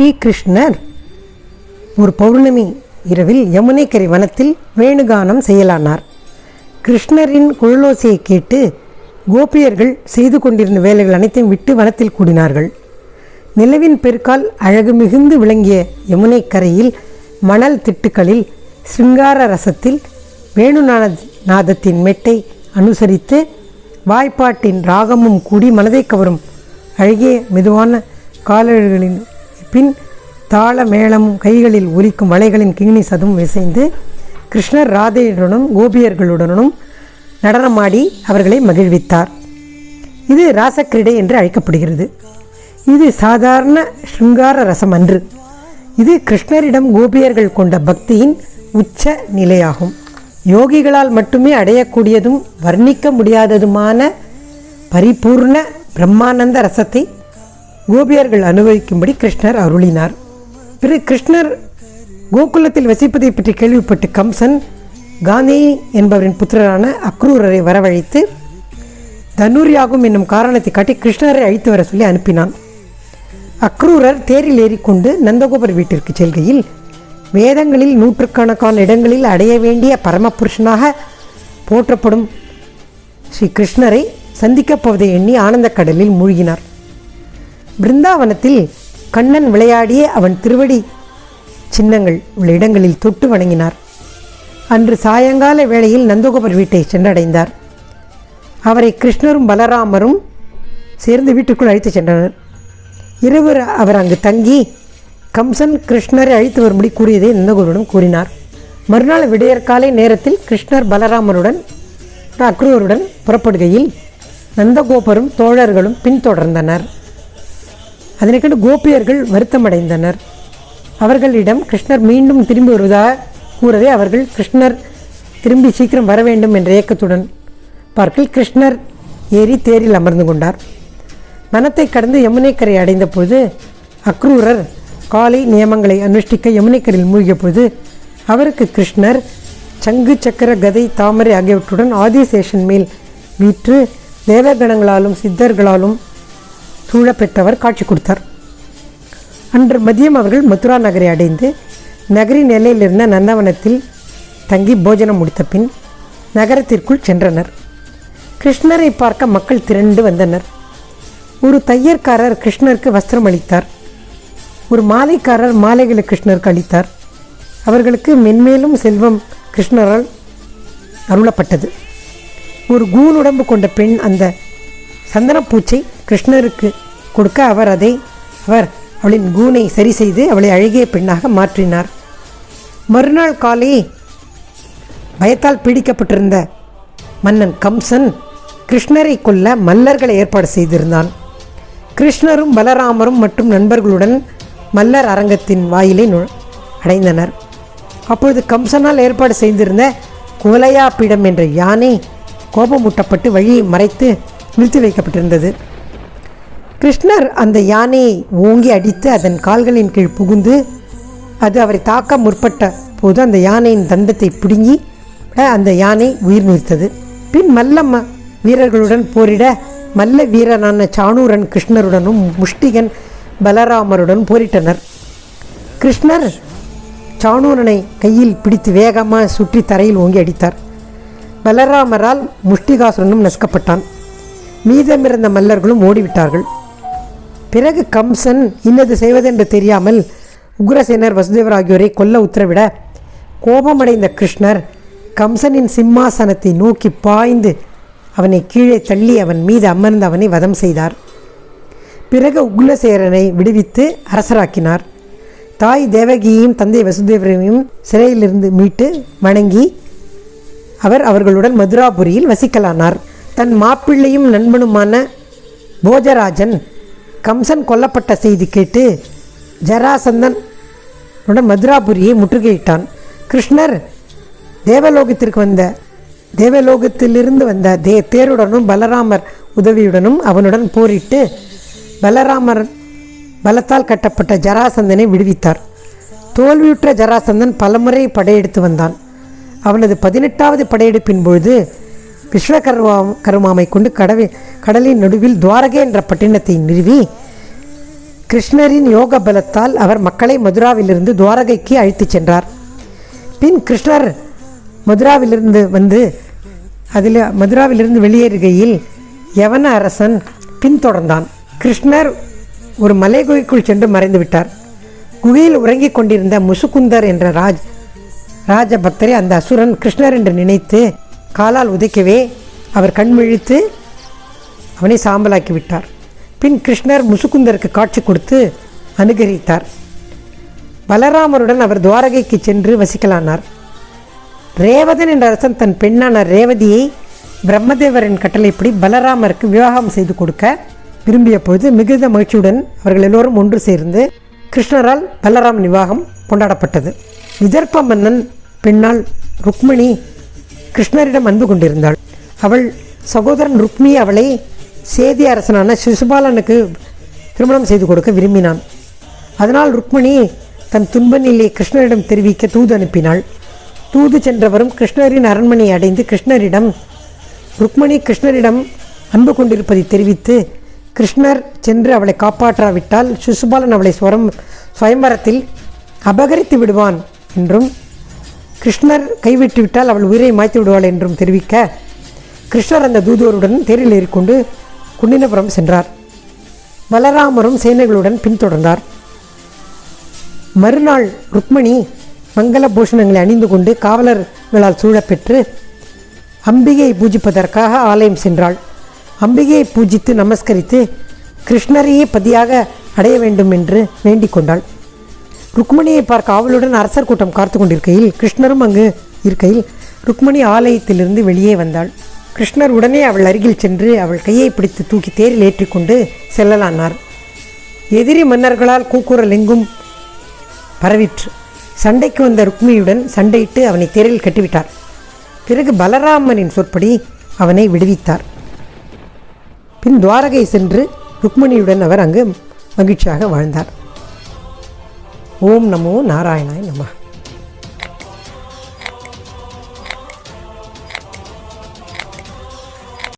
ஸ்ரீகிருஷ்ணர் ஒரு பௌர்ணமி இரவில் யமுனைக்கரை வனத்தில் வேணுகானம் செய்யலானார். கிருஷ்ணரின் குழலோசையை கேட்டு கோபியர்கள் செய்து கொண்டிருந்த வேலைகள் அனைத்தையும் விட்டு வனத்தில் கூடினார்கள். நிலவின் பெருக்கால் அழகு மிகுந்து விளங்கிய யமுனை கரையில் மணல் திட்டுக்களில் சிங்கார ரசத்தில் வேணுநாத நாதத்தின் மெட்டை அனுசரித்து வாய்ப்பாட்டின் ராகமும் கூடி மனதை கவரும் அழகிய மெதுவான காலழகளின் பின் தாள மேளமும் கைகளில் ஒலிக்கும் வலைகளின் கிங்னி சதும் இசைந்து கிருஷ்ணர் ராதையுடனும் கோபியர்களுடனும் நடனமாடி அவர்களை மகிழ்வித்தார். இது ராசக்கிரீடை என்று அழைக்கப்படுகிறது. இது சாதாரண ஸ்ருங்கார ரசம் அன்று. இது கிருஷ்ணரிடம் கோபியர்கள் கொண்ட பக்தியின் உச்ச நிலையாகும். யோகிகளால் மட்டுமே அடையக்கூடியதும் வர்ணிக்க முடியாததுமான பரிபூர்ண பிரம்மானந்த ரசத்தை கோபியர்கள் அனுபவிக்கும்படி கிருஷ்ணர் அருளினார். பிறகு கிருஷ்ணர் கோகுலத்தில் வசிப்பதை பற்றி கேள்விப்பட்டு கம்சன் காந்தி என்பவரின் புத்திரரான அக்ரூரரை வரவழைத்து தனுர்யாகும் என்னும் காரணத்தை காட்டி கிருஷ்ணரை அழைத்து வர சொல்லி அனுப்பினான். அக்ரூரர் தேரில் ஏறிக்கொண்டு நந்தகோபர் வீட்டிற்கு செல்கையில் வேதங்களில் நூற்றுக்கணக்கான இடங்களில் அடைய வேண்டிய பரமபுருஷனாக போற்றப்படும் ஸ்ரீ கிருஷ்ணரை சந்திக்கப் போவதை எண்ணி ஆனந்தக் கடலில் மூழ்கினார். பிருந்தாவனத்தில் கண்ணன் விளையாடிய அவன் திருவடி சின்னங்கள் உள்ள இடங்களில் தொட்டு வணங்கினார். அன்று சாயங்கால வேளையில் நந்தகோபர் வீட்டை சென்றடைந்தார். அவரை கிருஷ்ணரும் பலராமரும் சேர்ந்து வீட்டுக்குள் அழைத்துச் சென்றனர். இரவு அவர் அங்கு தங்கி கம்சன் கிருஷ்ணரை அழைத்து வரும்படி கூறியதை நந்தகோபரிடம் கூறினார். மறுநாள் விடையற்காலை நேரத்தில் கிருஷ்ணர் பலராமருடன் அக்ரூருடன் புறப்படுகையில் நந்தகோபரும் தோழர்களும் பின்தொடர்ந்தனர். அதனை கண்டு கோபியர்கள் வருத்தமடைந்தனர். அவர்களிடம் கிருஷ்ணர் மீண்டும் திரும்பி வருவதாக கூறவே அவர்கள் கிருஷ்ணர் திரும்பி சீக்கிரம் வர வேண்டும் என்ற ஏக்கத்துடன் பார்க்கில் கிருஷ்ணர் ஏறி தேரில் அமர்ந்து கொண்டார். வனத்தை கடந்து யமுனைக்கரை அடைந்தபோது அக்ரூரர் காலை நியமங்களை அனுஷ்டிக்க யமுனைக்கரையில் மூழ்கிய போது அவருக்கு கிருஷ்ணர் சங்கு சக்கர கதை தாமரை ஆகியவற்றுடன் ஆதிசேஷன் மேல் வீற்று தேவகணங்களாலும் சித்தர்களாலும் சூழப்பெற்றவர் காட்சி கொடுத்தார். அன்று மதியம் அவர்கள் மதுரா நகரை அடைந்து நகரின் எல்லையில் இருந்த நந்தவனத்தில் தங்கி போஜனம் முடித்த பின் நகரத்திற்குள் சென்றனர். கிருஷ்ணரை பார்க்க மக்கள் திரண்டு வந்தனர். ஒரு தையற்காரர் கிருஷ்ணருக்கு வஸ்திரம் அளித்தார். ஒரு மாலைக்காரர் மாலைகளை கிருஷ்ணருக்கு அளித்தார். அவர்களுக்கு மென்மேலும் செல்வம் கிருஷ்ணரால் அருளப்பட்டது. ஒரு கூன் உடம்பு கொண்ட பெண் அந்த சந்தனப்பூச்சை கிருஷ்ணருக்கு கொடுக்க அவர் அதை அவர் அவளின் கூனை சரி செய்து அவளை அழகிய பெண்ணாக மாற்றினார். மறுநாள் காலை பயத்தால் பீடிக்கப்பட்டிருந்த மன்னன் கம்சன் கிருஷ்ணரை கொல்ல மல்லர்களை ஏற்பாடு செய்திருந்தான். கிருஷ்ணரும் பலராமரும் மற்றும் நண்பர்களுடன் மல்லர் அரங்கத்தின் வாயிலை நு அடைந்தனர். அப்பொழுது கம்சனால் ஏற்பாடு செய்திருந்த குவலையா பீடம் என்ற யானை கோபமூட்டப்பட்டு வழியை மறைத்து நிறுத்தி வைக்கப்பட்டிருந்தது. கிருஷ்ணர் அந்த யானையை ஓங்கி அடித்து அதன் கால்களின் கீழ் புகுந்து அது அவரை தாக்க முற்பட்ட போது அந்த யானையின் தந்தத்தை பிடுங்கி அந்த யானை உயிர் நீர்த்தது பின் மல்லம்ம வீரர்களுடன் போரிட மல்ல வீரனான சாணூரன் கிருஷ்ணருடனும் முஷ்டிகன் பலராமருடன் போரிட்டனர். கிருஷ்ணர் சாணூரனை கையில் பிடித்து வேகமாக சுற்றி தரையில் ஓங்கி அடித்தார். பலராமரால் முஷ்டிகாசுரனும் நசுக்கப்பட்டான். மீதமிருந்த மல்லர்களும் ஓடிவிட்டார்கள். பிறகு கம்சன் இன்னது செய்வதென்று தெரியாமல் உக்ரசேனர் வசுதேவர் ஆகியோரை கொல்ல உத்தரவிட கோபமடைந்த கிருஷ்ணர் கம்சனின் சிம்மாசனத்தை நோக்கி பாய்ந்து அவனை கீழே தள்ளி அவன் மீது அமர்ந்து அவனை வதம் செய்தார். பிறகு உக்லசேரனை விடுவித்து அரசராக்கினார். தாய் தேவகியையும் தந்தை வசுதேவரையும் சிறையிலிருந்து மீட்டு வணங்கி அவர் அவர்களுடன் மதுராபுரியில் வசிக்கலானார். தன் மாப்பிள்ளையும் நண்பனுமான போஜராஜன் கம்சன் கொல்லப்பட்ட செய்தி கேட்டு ஜராசந்தன் மதுராபுரியை முற்றுகையிட்டான். கிருஷ்ணர் தேவலோகத்திற்கு வந்த தேவலோகத்திலிருந்து வந்த தே தேருடனும் பலராமர் உதவியுடனும் அவனுடன் போரிட்டு பலராமர் பலத்தால் கட்டப்பட்ட ஜராசந்தனை விடுவித்தார். தோல்வியுற்ற ஜராசந்தன் பலமுறை படையெடுத்து வந்தான். அவனது பதினெட்டாவது படையெடுப்பின் பொழுது விஸ்வகர்மா கருமாமை கொண்டு கடவை கடலின் நடுவில் துவாரகை என்ற பட்டினத்தை நிறுவி கிருஷ்ணரின் யோக பலத்தால் அவர் மக்களை மதுராவிலிருந்து துவாரகைக்கு அழைத்துச் சென்றார். பின் கிருஷ்ணர் மதுராவிலிருந்து வந்து அதில் மதுராவிலிருந்து வெளியேறுகையில் யவன அரசன் பின்தொடர்ந்தான். கிருஷ்ணர் ஒரு மலை குகைக்குள் சென்று மறைந்து விட்டார். குகையில் உறங்கிக் கொண்டிருந்த முசுகுந்தர் என்ற ராஜ் ராஜபக்தரை அந்த அசுரன் கிருஷ்ணர் என்று நினைத்து காலால் உதைக்கவே அவர் கண் விழித்து அவனை சாம்பலாக்கி விட்டார். பின் கிருஷ்ணர் முசுகுந்தருக்கு காட்சி கொடுத்து அனுகரித்தார் பலராமருடன் அவர் துவாரகைக்கு சென்று வசிக்கலானார். ரேவதன் என்ற அரசன் தன் பெண்ணான ரேவதியை பிரம்மதேவரின் கட்டளைப்படி பலராமருக்கு விவாகம் செய்து கொடுக்க விரும்பிய பொழுது மிகுந்த மகிழ்ச்சியுடன் அவர்கள் எல்லோரும் ஒன்று சேர்ந்து கிருஷ்ணரால் பலராம் விவாகம் கொண்டாடப்பட்டது. விதர்ப்ப மன்னன் பெண்ணால் ருக்மிணி கிருஷ்ணரிடம் அன்பு கொண்டிருந்தாள். அவள் சகோதரன் ருக்மி அவளை சேதி அரசனான சிசுபாலனுக்கு திருமணம் செய்து கொடுக்க விரும்பினான். அதனால் ருக்மிணி தன் துன்ப நிலையை கிருஷ்ணரிடம் தெரிவிக்க தூது அனுப்பினாள். தூது சென்றவரும் கிருஷ்ணரின் அரண்மனையை அடைந்து கிருஷ்ணரிடம் ருக்மிணி கிருஷ்ணரிடம் அன்பு கொண்டிருப்பதை தெரிவித்து கிருஷ்ணர் சென்று அவளை காப்பாற்றாவிட்டால் சிசுபாலன் அவளை ஸ்வரம் சுயம்பரத்தில் அபகரித்து விடுவான் என்றும் கிருஷ்ணர் கைவிட்டுவிட்டால் அவள் உயிரை மாய்த்து விடுவாள் என்றும் தெரிவிக்க கிருஷ்ணர் அந்த தூதுவருடன் தேரில் ஏறிக்கொண்டு குண்டினபுரம் சென்றார். பலராமரும் சேனைகளுடன் பின்தொடர்ந்தார். மறுநாள் ருக்மணி மங்கள பூஷணங்களை அணிந்து கொண்டு காவலர்களால் சூழப்பெற்று அம்பிகையை பூஜிப்பதற்காக ஆலயம் சென்றாள். அம்பிகையை பூஜித்து நமஸ்கரித்து கிருஷ்ணரையே பதியாக அடைய வேண்டும் என்று வேண்டிக் கொண்டாள். ருக்மணியை பார்க்க ஆவலுடன் அரசர் கூட்டம் காத்து கொண்டிருக்கையில் கிருஷ்ணரும் அங்கு இருக்கையில் ருக்மணி ஆலயத்திலிருந்து வெளியே வந்தாள். கிருஷ்ணர் உடனே அவள் அருகில் சென்று அவள் கையை பிடித்து தூக்கி தேரில் ஏற்றிக்கொண்டு செல்லலானார். எதிரி மன்னர்களால் கூக்குரல் எங்கும் பரவிற்று. சண்டைக்கு வந்த ருக்மியுடன் சண்டையிட்டு அவனை தேரில் கட்டிவிட்டார். பிறகு பலராமனின் சொற்படி அவனை விடுவித்தார். பின் துவாரகை சென்று ருக்மணியுடன் அவர் அங்கு மகிழ்ச்சியாக வாழ்ந்தார். ಓಂ ನಮೋ ನಾರಾಯಣಾಯ ನಮಃ